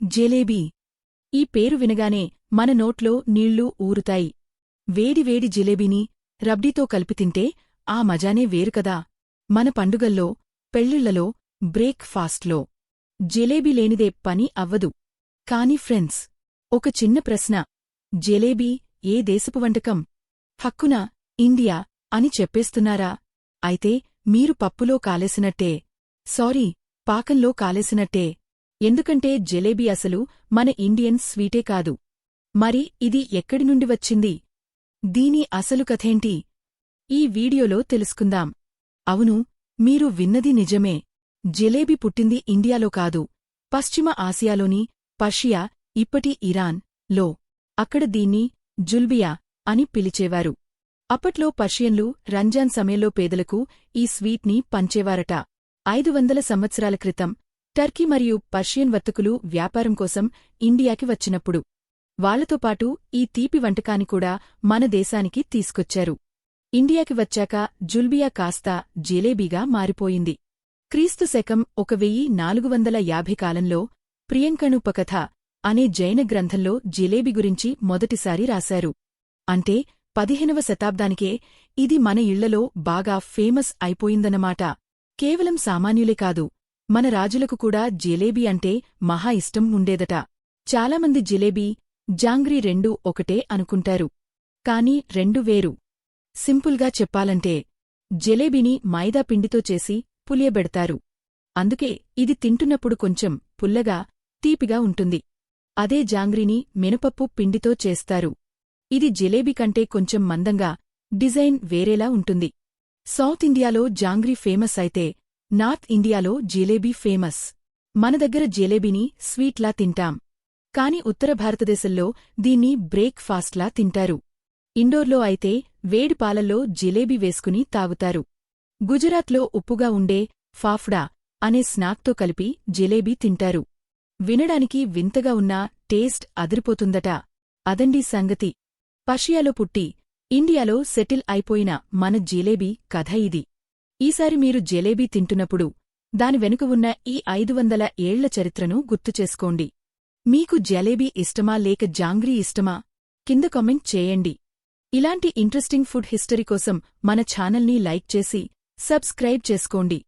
జలేబీ. ఈ పేరు వినగానే మన నోట్లో నీళ్ళు ఊరుతాయి. వేడివేడి జిలేబీని రబ్డీతో కలిపి తింటే ఆ మజానే వేరుకదా మన పండుగల్లో పెళ్ళిళ్ళలో బ్రేక్ ఫాస్ట్లో జిలేబీ లేనిదే పని అవ్వదు. కాని ఫ్రెండ్స్ ఒక చిన్న ప్రశ్న. జలేబీ ఏ దేశపు వంటకం? హక్కున ఇండియా అని చెప్పేస్తున్నారా? అయితే మీరు పప్పులో కాలేసినట్టే. సారీ పాకంలో కాలేసినట్టే. ఎందుకంటే జలేబీ అసలు మన ఇండియన్ స్వీటే కాదు. మరి ఇది ఎక్కడి నుండి వచ్చింది? దీని అసలు కథేంటి? ఈ వీడియోలో తెలుసుకుందాం. అవును మీరు విన్నది నిజమే. జలేబీ పుట్టింది ఇండియాలో కాదు. పశ్చిమ ఆసియాలోని పర్షియా ఇప్పటి ఇరాన్లో. అక్కడ దీన్ని జుల్బియా అని పిలిచేవారు. అప్పట్లో పర్షియన్లు రంజాన్ సమయంలో పేదలకు ఈ స్వీట్ని పంచేవారట. ఐదు వందల సంవత్సరాల క్రితం టర్కీ మరియు పర్షియన్ వర్తకులు వ్యాపారం కోసం ఇండియాకి వచ్చినప్పుడు. వాళ్ళతో పాటు ఈ తీపి వంటకాన్ని కూడా మన దేశానికి తీసుకొచ్చారు. ఇండియాకి వచ్చాక జుల్బియా కాస్త జిలేబీగా మారిపోయింది. క్రీస్తు శకం ఒక వెయ్యి నాలుగు వందల యాభై కాలంలో ప్రియంకణుపకథ అనే జైన గ్రంథంలో జిలేబి గురించి మొదటిసారి రాశారు. అంటే పదిహేనవ శతాబ్దానికే ఇది మన ఇళ్ళలో బాగా ఫేమస్ అయిపోయిందన్నమాట. కేవలం సామాన్యులే కాదు మన రాజులకు కూడా జిలేబీ అంటే మహా ఇష్టం ఉండేదట. చాలామంది జిలేబీ జాంగ్రీ రెండూ ఒకటే అనుకుంటారు. కాని రెండు వేరు. సింపుల్గా చెప్పాలంటే జిలేబీని మైదా పిండితో చేసి పులియబెడతారు. అందుకే ఇది తింటున్నప్పుడు కొంచెం పుల్లగా తీపిగా ఉంటుంది. అదే జాంగ్రీని మినపప్పు పిండితో చేస్తారు. ఇది జిలేబీ కంటే కొంచెం మందంగా డిజైన్ వేరేలా ఉంటుంది. సౌత్ ఇండియాలో జాంగ్రీ ఫేమస్ అయితే నార్త్ ఇండియాలో జిలేబీ ఫేమస్. మన దగ్గర జిలేబీని స్వీట్లా తింటాం. కాని ఉత్తర భారతదేశంలో దీన్ని బ్రేక్ ఫాస్ట్లా తింటారు. ఇండోర్లో అయితే వేడి పాలల్లో జిలేబీ వేసుకుని తాగుతారు. గుజరాత్లో ఉప్పుగా ఉండే ఫాఫ్డా అనే స్నాక్తో కలిపి జిలేబీ తింటారు. వినడానికి వింతగా ఉన్నా టేస్ట్ అదిరిపోతుందట. అదండి సంగతి. పర్షియాలో పుట్టి ఇండియాలో సెటిల్ అయిపోయిన మన జిలేబీ కథ ఇది. ఈసారి మీరు జలేబీ తింటున్నప్పుడు దాని వెనుక ఉన్న ఈ ఐదు వందల ఏళ్ళ చరిత్రను గుర్తుచేసుకోండి మీకు జలేబీ ఇష్టమా లేక జాంగ్రీ ఇష్టమా? కింద కామెంట్ చేయండి. ఇలాంటి ఇంట్రెస్టింగ్ ఫుడ్ హిస్టరీ కోసం మన ఛానల్ని లైక్ చేసి సబ్స్క్రైబ్ చేసుకోండి.